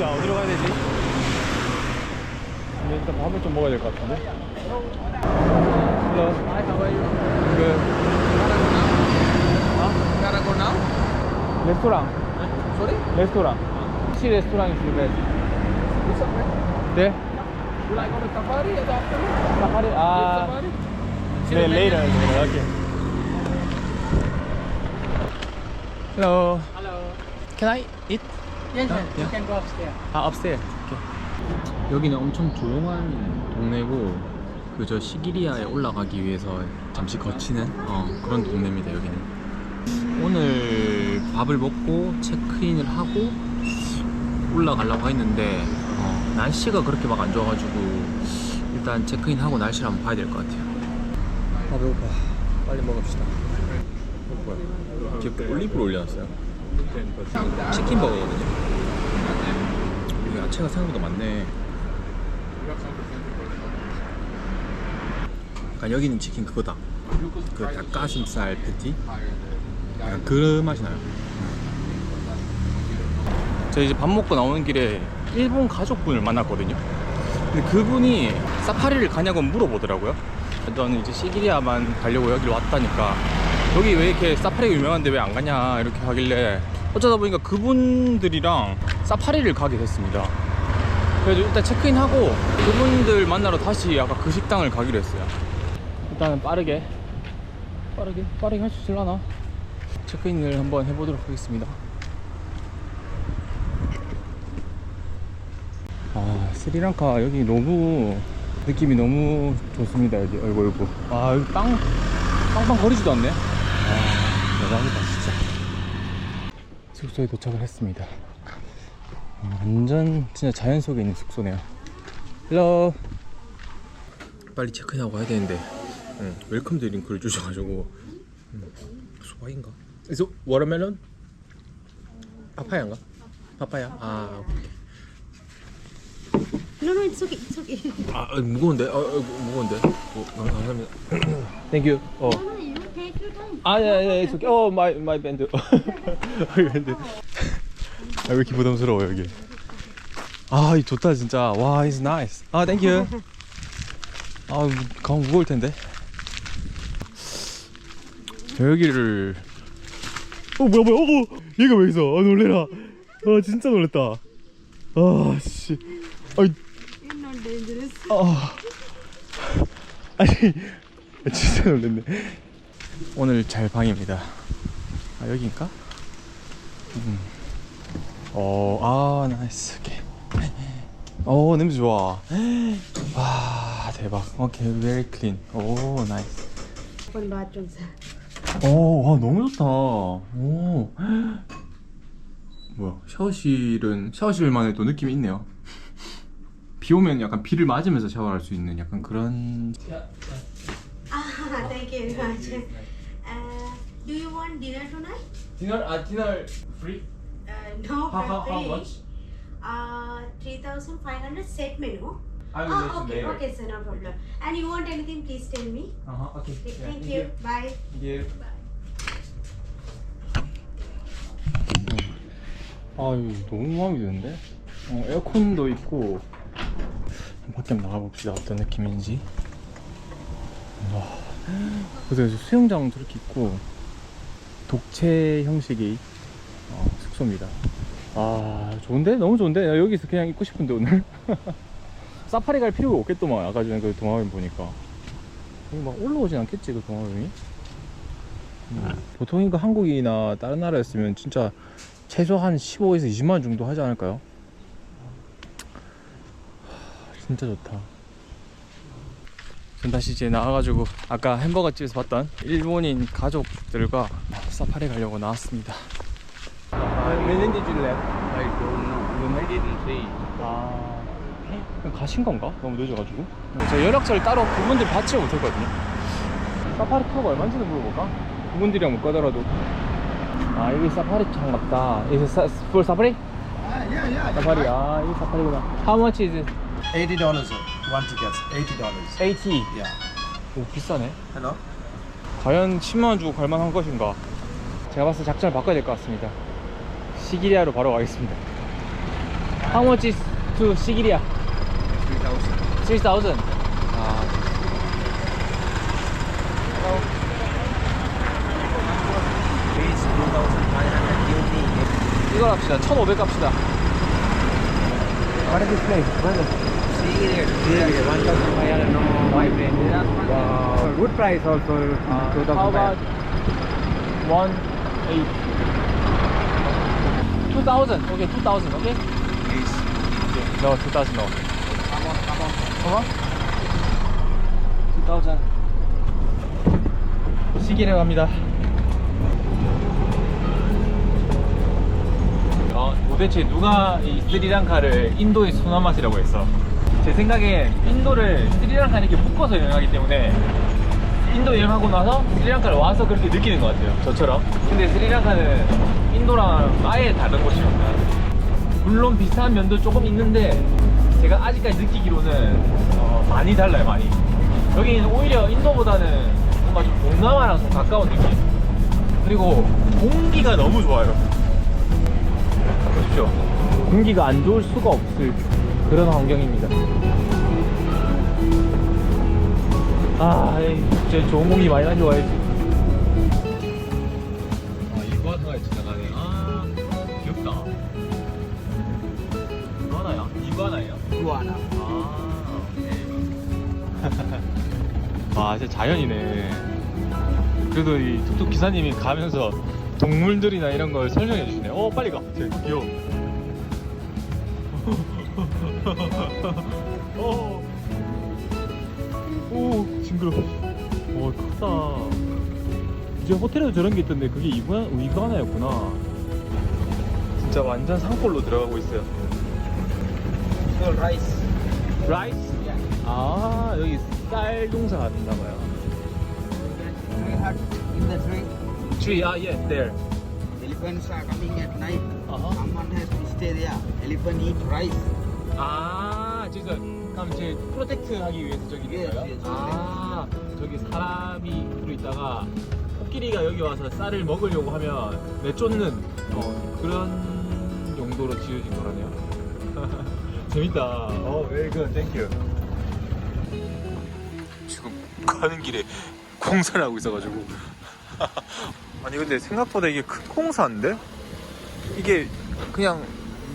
자 어디로 가야 되지? 근데 일단 밥을 좀 먹어야 될 것 같은데 Hello? Good now? 레스토랑 Sorry? 레스토랑 시 레스토랑이 is the best Which one? 네? You like on a safari in the afternoon? 사파리 아? 네, later. Okay. Hello. Hello. Can I? Yes, Yeah, yes. You can go upstairs. 아, upstairs. Okay. 여기는 엄청 조용한 동네고 그저 시기리아에 올라가기 위해서 잠시 거치는 어, 그런 동네입니다. 여기는. 오늘 밥을 먹고 체크인을 하고 올라가려고 했는데 어, 날씨가 그렇게 막 안 좋아가지고 일단 체크인하고 날씨를 한번 봐야 될 것 같아요. 아 배고파. 빨리 먹읍시다. 뭐야? 뒤에 올리브를 올려놨어요. 치킨 버거거든요. 여기 야채가 생각보다 많네. 약간 여기는 치킨 그거다. 그 닭가슴살 패티. 약간 그 맛이 나요. 저 이제 밥 먹고 나오는 길에 일본 가족분을 만났거든요. 근데 그분이 사파리를 가냐고 물어보더라고요. 저는 이제 시기리아만 가려고 여기로 왔다니까 여기 왜 이렇게 사파리가 유명한데 왜 안 가냐 이렇게 하길래 어쩌다 보니까 그분들이랑 사파리를 가게 됐습니다. 그래서 일단 체크인하고 그분들 만나러 다시 아까 그 식당을 가기로 했어요. 일단은 빠르게 빠르게 빠르게 할 수 있을라나? 체크인을 한번 해보도록 하겠습니다. 아 스리랑카 여기 너무 느낌이 너무 좋습니다 여기 어이구 어이구 아 여기 빵 빵빵 거리지도 않네 아 대박이다 진짜 숙소에 도착을 했습니다 음, 완전 진짜 자연 속에 있는 숙소네요 헬로 빨리 체크인하고 가야 되는데 응, 웰컴 드링크를 주셔가지고 음, 소바인가? 이거 워터멜론? 파파야인가? 파파야? 아 오케이. No, no, it's okay. It's okay. 아 아, 무거운데? 아, 아, 무거운데? 어, 감- 감사합니다. 땡큐. 어. 아, 예, 예, it's okay. 어, 마이 마이 밴드. 마이 밴드. 아, 왜 이렇게 부담스러워 여기? 아, 이 좋다 진짜. 와, it's nice. 아, 땡큐. 아, 가면 무거울 텐데. 저 여기를 어 뭐야 뭐야 어 얘가 왜 있어 아 놀래라 아 진짜 놀랬다 아 씨. 아이. 아, 아니 진짜 놀랐네. 오늘 잘 방입니다. 아 여기인가? 음. 어, 아 나이스. 오케이. 어 냄새 좋아. 와 대박. 오케이, very clean. 오 나이스. 오, 와 너무 좋다. 오. 뭐야? 샤워실은 샤워실만의 또 느낌이 있네요. 비 오면 약간 비를 맞으면서 샤워할 수 있는 약간 그런 Ah, thank you very much. Uh, do you want dinner tonight? 디너 아 디너 free? Uh, no, How, how, for how free. much? Uh, 3,500 set menu. I will Ah, you okay, later. okay, sir, no problem. And you want anything, please tell me. Uh-huh, okay. Okay, Yeah, thank you. Bye. Thank you. 아유 너무 마음에 드는데? 어, 에어컨도 있고 밖에 나가봅시다 어떤 느낌인지 와 그래서 수영장 저렇게 있고 독채 형식의 어, 숙소입니다 아 좋은데? 너무 좋은데? 나 여기서 그냥 있고 싶은데 오늘 사파리 갈 필요가 없겠더만 아까 전에 그 동화뱀 보니까 여기 막 올라오진 않겠지 그 동화뱀이 음, 보통 이거 한국이나 다른 나라였으면 진짜 최소 한 15에서 20만 원 정도 하지 않을까요? 하, 진짜 좋다. 전 다시 이제 나와가지고 아까 햄버거 집에서 봤던 일본인 가족들과 사파리 가려고 나왔습니다. When did you left? I don't know. I didn't see. 아, 그냥 가신 건가? 너무 늦어가지고. 제가 연락처를 따로 그분들 받지 못했거든요. 사파리 타고 얼마인지도 물어볼까? 그분들이랑 못 가더라도. 아, 여기 사파리 장 같다. 이게 사, for 사파리? Ah, yeah, yeah. 사파리. 아, 이게 사파리구나. How much is it? Eighty dollars, sir. One ticket. Eighty dollars. 80. Yeah. 오, 비싸네. Hello. 과연 10만원 주고 갈 만한 것인가? 제가 봤을 때 작전을 바꿔야 될 것 같습니다. 시기리아로 바로 가겠습니다. How much is to Sigiria? 3,000. 3,000. 아. Please, 2,500 give me. 이걸 합시다. 1,500 갑시다. What is this place? Brother. See here. Here, 1,500 no my friend. Wow. Good price also. Uh, how about 1, 8? 2,000. Okay, 2,000. Okay? Please. No, 2,000 no. Come on, come on. Come on. 2,000. 시기를 갑니다. 어, 도대체 누가 이 스리랑카를 인도의 순한 맛이라고 했어? 제 생각엔 인도를 스리랑카에 이렇게 묶어서 여행하기 때문에 인도 여행하고 나서 스리랑카를 와서 그렇게 느끼는 것 같아요. 저처럼. 근데 스리랑카는 인도랑 아예 다른 곳입니다. 물론 비슷한 면도 조금 있는데 제가 아직까지 느끼기로는 어, 많이 달라요 많이 여기는 오히려 인도보다는 뭔가 좀 동남아랑 좀 가까운 느낌 그리고 공기가 너무 좋아요 보십시오 공기가 안 좋을 수가 없을 그런 환경입니다 아 진짜 좋은 공기 많이 마셔야지 아 이과사가 지나가네 아 귀엽다 이과나야? 이과나예요? Iguana. 아, 오케이. 아, 진짜 자연이네. 그래도 이 툭툭 기사님이 가면서 동물들이나 이런 걸 설명해 주시네. 어, 빨리 가. 귀여워. 징그러. 와, 크다. 이제 호텔에도 저런 게 있던데 그게 이구나, 이구아나였구나. 진짜 완전 산골로 들어가고 있어요. Rice. 라이스? Yeah. 아 여기 쌀 농사가 된다고요 Three hut in the tree. Tree, ah yes, there Elephants are coming at night. Uh-huh. Someone has to stay there. Elephant eat rice. 아 저기서 그럼 제 프로텍트 하기 위해서 저기 있는 Yes, 거예요? yes, 아. 저기 사람이 들어있다가 코끼리가 여기 와서 쌀을 먹으려고 하면 내쫓는 어, 그런 용도로 지어진 거라네요. 재밌다. 어 very good, thank you. 지금 가는 길에 공사를 하고 있어가지고. 아니 근데 생각보다 이게 큰 공사인데? 이게 그냥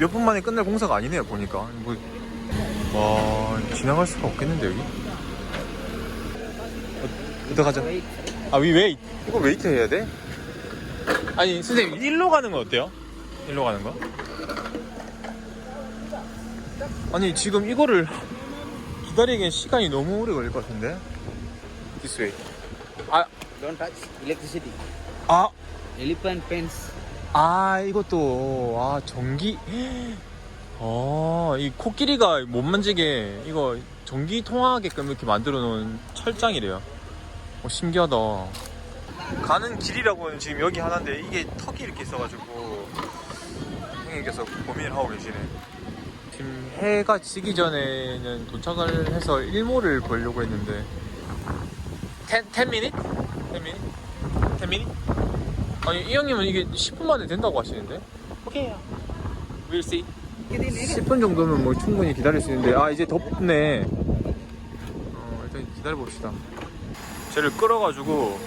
몇 분 만에 끝날 공사가 아니네요 보니까. 뭐, 와 지나갈 수가 없겠는데 여기 어, 어떡하죠? 아위 웨이트 이거 웨이트 해야 돼? 아니 선생님 일로 가는 건 어때요? 일로 가는 거? 아니 지금 이거를 기다리기엔 시간이 너무 오래 걸릴 것 같은데 This way 아, Don't touch electricity. 아, Elephant pens. 아 이것도 아 전기 어이 코끼리가 못 만지게 이거 전기 통하게끔 이렇게 만들어 놓은 철장이래요 어 신기하다 가는 길이라고는 지금 여기 하나인데 이게 턱이 이렇게 있어가지고 형님께서 고민을 하고 계시네 지금 해가 지기 전에는 도착을 해서 일몰을 보려고 했는데 10, 10 minute? 10 minute? 10 minute? 아니 이 형님은 이게 10분 만에 된다고 하시는데? 오케이요. We'll see. 10분 정도면 뭐 충분히 기다릴 수 있는데 아 이제 덥네. 어 일단 기다려 봅시다. 쟤를 끌어가지고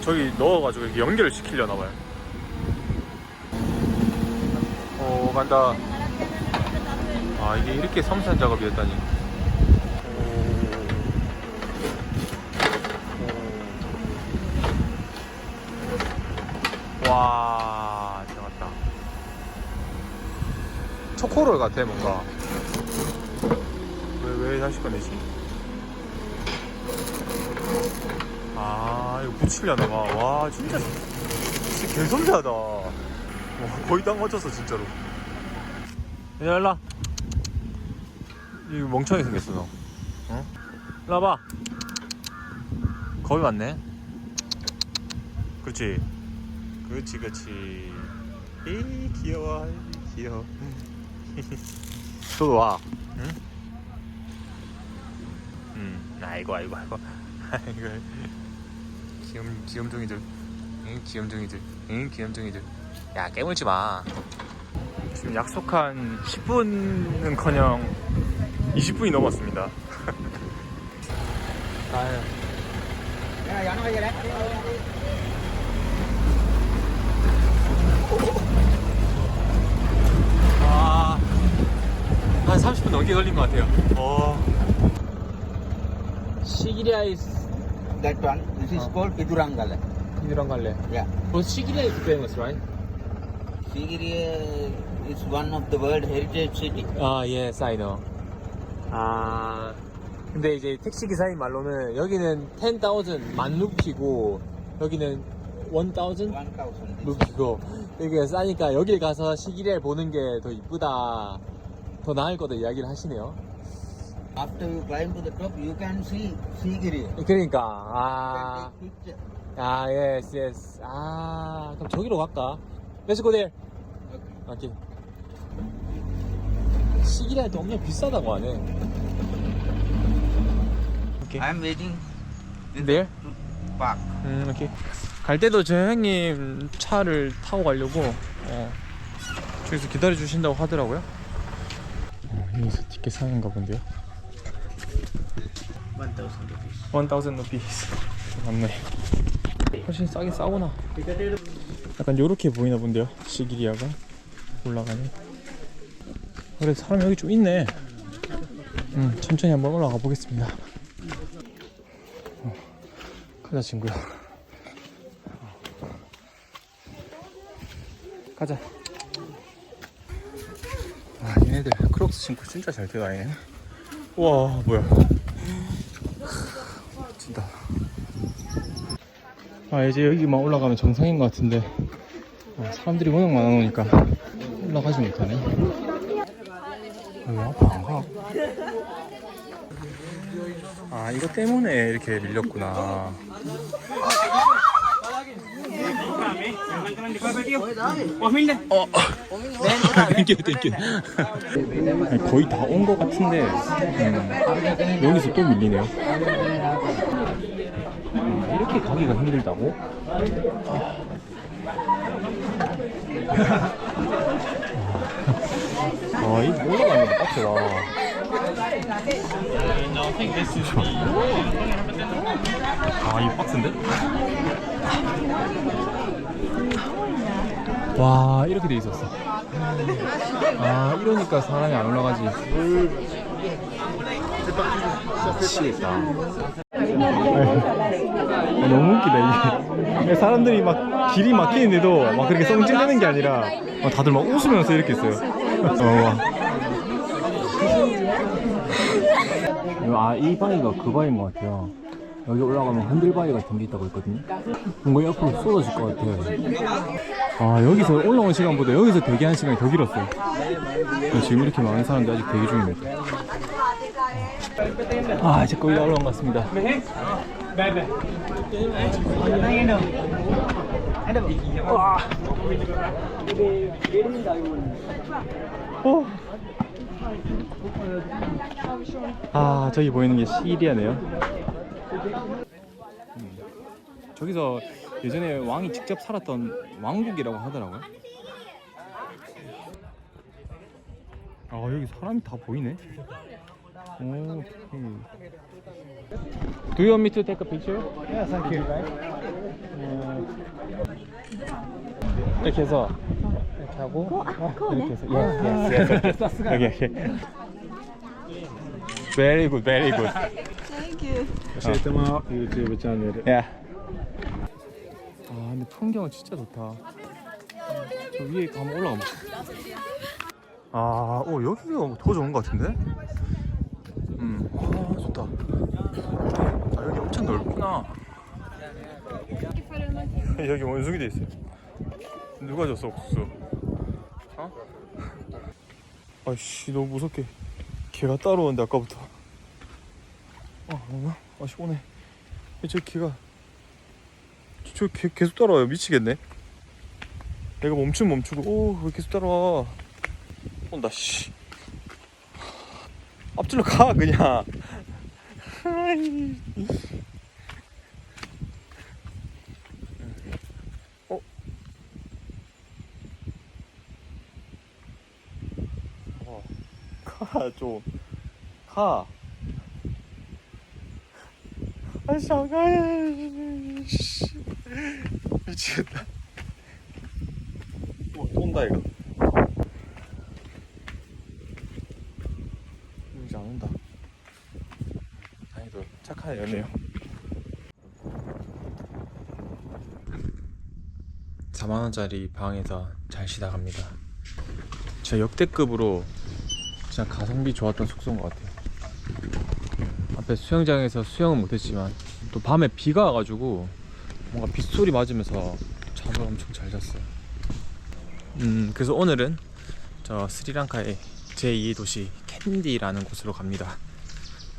저기 넣어가지고 이렇게 연결을 시키려나 봐요. 어 간다. 아 이게 이렇게 섬세한 작업이었다니. 오. 와 들어갔다 초코롤 같아 뭔가. 왜왜 다시 꺼내지 아 이거 붙이려나 봐와 진짜. 진짜 개선대하다. 와, 거의 딱 맞췄어 진짜로. 야 일라 이거 멍청하게 생겼어 너. 어? 일로 와봐. 겁이 많네. 그렇지. 그렇지 그렇지. 에이 귀여워. 에이, 귀여워 저도 와. 응? 음 아이고 아이고 아이고 아이고 귀염 귀염둥이들. 응 귀염둥이들. 응 귀염둥이들. 야 깨물지 마. 지금 약속한 10분은 커녕 20분이 넘었습니다. 아유. 아, 한 30분 넘게 걸린 것 같아요. 어. 시기리아 is That one, this is called Pidurangala. 이랑 갈래. Yeah. But 시기리아 is famous, right? Sigiriya is one of the World Heritage City. 아, yes, I know. 아, 근데 이제 택시 기사님 말로는 여기는 10,000 만 루피고 여기는 1,000 1000. 루피고 이게 싸니까 여길 가서 시기를 보는 게 더 이쁘다, 더 나을 거다 이야기를 하시네요. After you climb to the top, you can see Sigiriya. 그러니까 You 아, can take picture. 아, yes, yes. 아, 그럼 저기로 갈까? Let's go there. 오케이. 시기랄 때 엄청 비싸다고 하네. 오케이. I am waiting There? to park. 음, 오케이. 갈 때도 저 형님 차를 타고 가려고 어, 저기서 기다려 주신다고 하더라고요. 어, 여기서 티켓 사는가 본데요. 1000 rupees. 1000 rupees. 맞네. 훨씬 싸긴 싸구나. 약간 요렇게 보이나 본데요. 시기리아가 올라가니. 그래 사람 여기 좀 있네. 음, 천천히 한번 올라가 보겠습니다. 어, 가자 친구야. 가자. 아 얘네들 크록스 신고 진짜 잘 뛰어다니네. 와 뭐야. 진짜. 아 이제 여기만 올라가면 정상인 것 같은데 아, 사람들이 워낙 많아놓으니까 올라가지 못하네 여기 앞에 안 가? 아 이거 때문에 이렇게 밀렸구나 거의 다 온 것 같은데 음, 여기서 또 밀리네요 아, 이렇게 가기가 힘들다고? 아, 이 올라가는 게 빡세다. 아, 이거 빡센데? 와, 이렇게 돼 있었어. 아, 이러니까 사람이 안 올라가지. 미치겠다. 아, 너무 웃기다 이게 사람들이 막 길이 막히는데도 막 그렇게 썽ጭ내는 게 아니라 막 다들 막 웃으면서 이렇게 있어요 어, 아이 바위가 그 바위인 것 같아요 여기 올라가면 흔들바위 같은 게 있다고 했거든요. 뭔가 옆으로 쏟아질 것 같아요. 아 여기서 올라온 시간보다 여기서 대기한 시간이 더 길었어요. 지금 이렇게 많은 사람들이 아직 대기 중입니다. 아 이제 거의 다 올라온 것 같습니다. 오. 아 저기 보이는 게 시리아네요 음. 저기서 예전에 왕이 직접 살았던 왕국이라고 하더라고요 아 여기 사람이 다 보이네 오, 음. Do you want me to take a picture? Yeah, thank you. 어, 이렇게 해서 이렇게 하고 이렇게 해서 yes, yes, yes. 여기 여기 Very good, good. Shaitama YouTube channel. 야. 아 근데 풍경은 진짜 좋다. 저 위에 한번 올라가 보자. 아, 오 여기가 더 좋은 것 같은데? 음, 아 좋다. 아 여기 엄청 넓구나. 여기 원숭이 돼 있어요. 누가 줬어 옥수수? 어? 아이씨 너무 무섭게 개가 따라오는데 아까부터. 아 뭔가? 아 시원해. 저 개가 저 개, 계속 따라와요 미치겠네 내가 멈추면 멈추고 오왜 계속 따라와 온다 씨 앞질러 가 그냥. 어? 가, 좀. 가. 아. 씨. 미치겠다. 어, 온다, 이거. 이제 안 온다. 다행히도 착한 애네요. 4만원짜리 방에서 잘 쉬다 갑니다. 진짜 역대급으로 진짜 가성비 좋았던 숙소인 것 같아요. 앞에 수영장에서 수영은 못했지만 또 밤에 비가 와가지고 뭔가 빗소리 맞으면서 잠을 엄청 잘 잤어요. 음 그래서 오늘은 저 스리랑카의 제2의 도시 캔디라는 곳으로 갑니다.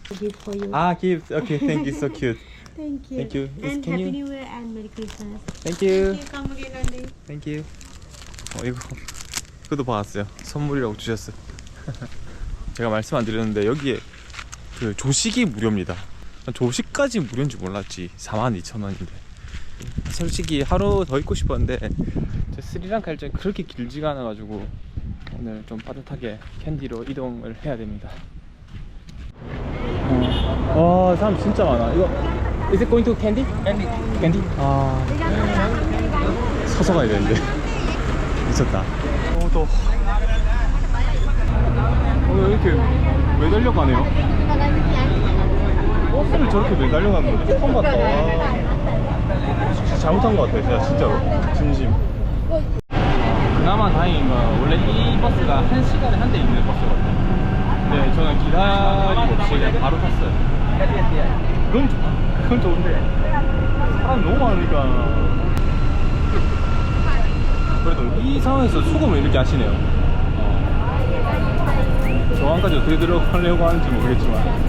Gift for you. 아 gift. Okay, thank you. So cute. Thank you. Thank you. Yes, And can Happy you- New Year and Merry Christmas. Thank you. Thank you. Come again one day. Thank you. 어 이거 그것도 받았어요. 선물이라고 주셨어요. 제가 말씀 안 드렸는데 여기에 그 조식이 무료입니다. 난 조식까지 무료인 줄 몰랐지. 42,000원인데. 솔직히 하루 더 있고 싶었는데 제 스리랑카 일정이 그렇게 길지가 않아가지고 오늘 좀 빠듯하게 캔디로 이동을 해야 됩니다. 어, 와 사람 진짜 많아. 이거 Is it going to candy? Candy. Candy? 아. 서서 가야 되는데 미쳤다 너무 더워 오늘 이렇게 매달려 가네요 버스를 저렇게 매달려 가는 거 처음 봤다. 진짜 잘못한 것 같아 진짜 진짜로. 진심. 그나마 다행인 건 원래 이 버스가 한 시간에 한 대 있는 버스거든요. 근데 저는 기다림 없이 그냥 바로 탔어요. 그건 좋아 그건 좋은데. 사람이 너무 많으니까. 그래도 이 상황에서 수금을 이렇게 하시네요. 어. 저항까지 어떻게 들어가려고 하는지 모르겠지만